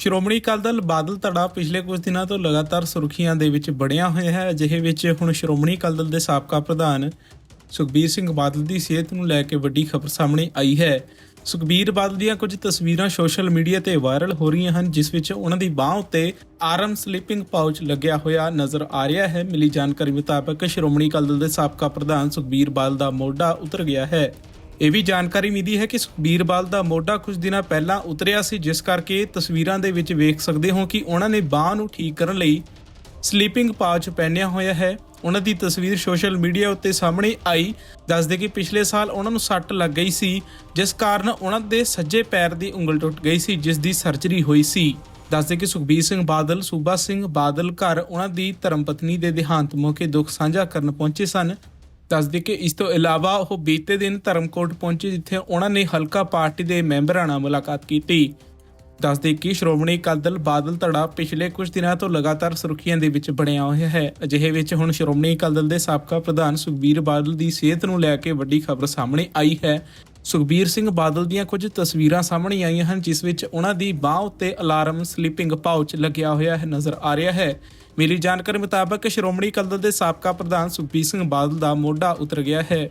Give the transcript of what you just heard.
ਸ਼੍ਰੋਮਣੀ ਅਕਾਲੀ ਦਲ ਬਾਦਲ ਧੜਾ ਪਿਛਲੇ ਕੁਝ ਦਿਨਾਂ ਤੋਂ ਲਗਾਤਾਰ ਸੁਰਖੀਆਂ ਦੇ ਵਿੱਚ ਬੜਿਆ ਹੋਇਆ ਹੈ। ਅਜਿਹੇ ਵਿੱਚ ਹੁਣ ਸ਼੍ਰੋਮਣੀ ਅਕਾਲੀ ਦਲ ਦੇ ਸਾਬਕਾ ਪ੍ਰਧਾਨ ਸੁਖਬੀਰ ਸਿੰਘ ਬਾਦਲ ਦੀ ਸਿਹਤ ਨੂੰ ਲੈ ਕੇ ਵੱਡੀ ਖਬਰ ਸਾਹਮਣੇ ਆਈ ਹੈ। ਸੁਖਬੀਰ ਬਾਦਲ ਦੀਆਂ ਕੁਝ ਤਸਵੀਰਾਂ ਸੋਸ਼ਲ ਮੀਡੀਆ ਤੇ ਵਾਇਰਲ ਹੋ ਰਹੀਆਂ ਹਨ, ਜਿਸ ਵਿੱਚ ਉਹਨਾਂ ਦੀ ਬਾਹ ਉੱਤੇ ਆਰਮ ਸਲੀਪਿੰਗ ਪਾਊਚ ਲੱਗਿਆ ਹੋਇਆ ਨਜ਼ਰ ਆ ਰਿਹਾ ਹੈ। ਮਿਲੀ ਜਾਣਕਾਰੀ ਮੁਤਾਬਕ ਸ਼੍ਰੋਮਣੀ ਅਕਾਲੀ ਦਲ ਦੇ ਸਾਬਕਾ ਪ੍ਰਧਾਨ ਸੁਖਬੀਰ ਬਾਦਲ ਦਾ ਮੋਢਾ ਉਤਰ ਗਿਆ ਹੈ। ਇਹ ਵੀ ਜਾਣਕਾਰੀ ਮਿਲੀ ਹੈ ਕਿ ਸੁਖਬੀਰ ਬਾਦਲ ਦਾ ਮੋਢਾ ਕੁਝ ਦਿਨਾਂ ਪਹਿਲਾਂ ਉਤਰਿਆ ਸੀ, ਜਿਸ ਕਰਕੇ ਤਸਵੀਰਾਂ ਦੇ ਵਿੱਚ ਵੇਖ ਸਕਦੇ ਹੋ ਕਿ ਉਹਨਾਂ ਨੇ ਬਾਹ ਨੂੰ ਠੀਕ ਕਰਨ ਲਈ ਸਲੀਪਿੰਗ ਪਾਉਚ ਪਹਿਨਿਆ ਹੋਇਆ ਹੈ। ਉਹਨਾਂ ਦੀ ਤਸਵੀਰ ਸੋਸ਼ਲ ਮੀਡੀਆ ਉੱਤੇ ਸਾਹਮਣੇ ਆਈ, ਦੱਸਦੇ ਕਿ ਪਿਛਲੇ ਸਾਲ ਉਹਨਾਂ ਨੂੰ ਸੱਟ ਲੱਗ ਗਈ ਸੀ, ਜਿਸ ਕਾਰਨ ਉਹਨਾਂ ਦੇ ਸੱਜੇ ਪੈਰ ਦੀ ਉਂਗਲ ਟੁੱਟ ਗਈ ਸੀ, ਜਿਸ ਦੀ ਸਰਜਰੀ ਹੋਈ ਸੀ। ਦੱਸਦੇ ਕਿ ਸੁਖਬੀਰ ਸਿੰਘ ਬਾਦਲ, ਸੂਬਾ ਸਿੰਘ ਬਾਦਲ ਘਰ ਉਹਨਾਂ ਦੀ ਧਰਮ ਪਤਨੀ ਦੇ ਦੇਹਾਂਤ ਮੌਕੇ ਦੁੱਖ ਸਾਂਝਾ ਕਰਨ ਪਹੁੰਚੇ ਸਨ। ਦੱਸਦੇ ਕਿ ਇਸ ਤੋਂ ਇਲਾਵਾ ਉਹ ਬੀਤੇ ਦਿਨ ਧਰਮਕੋਟ ਪਹੁੰਚੇ ਜਿੱਥੇ ਉਹਨਾਂ ਨੇ ਹਲਕਾ ਪਾਰਟੀ ਦੇ ਮੈਂਬਰਾਂ ਨਾਲ ਮੁਲਾਕਾਤ ਕੀਤੀ। ਦੱਸਦੇ ਕਿ ਸ਼੍ਰੋਮਣੀ ਅਕਾਲੀ ਦਲ ਬਾਦਲ ਧੜਾ ਪਿਛਲੇ ਕੁਝ ਦਿਨਾਂ ਤੋਂ ਲਗਾਤਾਰ ਸੁਰਖੀਆਂ ਦੇ ਵਿੱਚ ਬਣਿਆ ਹੋਇਆ ਹੈ। ਅਜਿਹੇ ਵਿੱਚ ਹੁਣ ਸ਼੍ਰੋਮਣੀ ਅਕਾਲੀ ਦਲ ਦੇ ਸਾਬਕਾ ਪ੍ਰਧਾਨ ਸੁਖਬੀਰ ਬਾਦਲ ਦੀ ਸਿਹਤ ਨੂੰ ਲੈ ਕੇ ਵੱਡੀ ਖਬਰ ਸਾਹਮਣੇ ਆਈ ਹੈ। ਸੁਖਬੀਰ ਸਿੰਘ ਬਾਦਲ ਦੀਆਂ ਕੁਝ ਤਸਵੀਰਾਂ ਸਾਹਮਣੇ ਆਈਆਂ ਹਨ, ਜਿਸ ਵਿੱਚ ਉਹਨਾਂ ਦੀ ਬਾਹ ਉੱਤੇ ਅਲਾਰਮ, ਸਲੀਪਿੰਗ ਪਾਊਚ ਲੱਗਿਆ ਹੋਇਆ ਹੈ, ਨਜ਼ਰ ਆ ਰਿਹਾ ਹੈ। ਮਿਲੀ ਜਾਣਕਾਰੀ ਮੁਤਾਬਕ ਸ਼੍ਰੋਮਣੀ ਅਕਾਲੀ ਦਲ ਦੇ ਸਾਬਕਾ ਪ੍ਰਧਾਨ ਸੁਖਬੀਰ ਸਿੰਘ ਬਾਦਲ ਦਾ ਮੋਢਾ ਉਤਰ ਗਿਆ ਹੈ।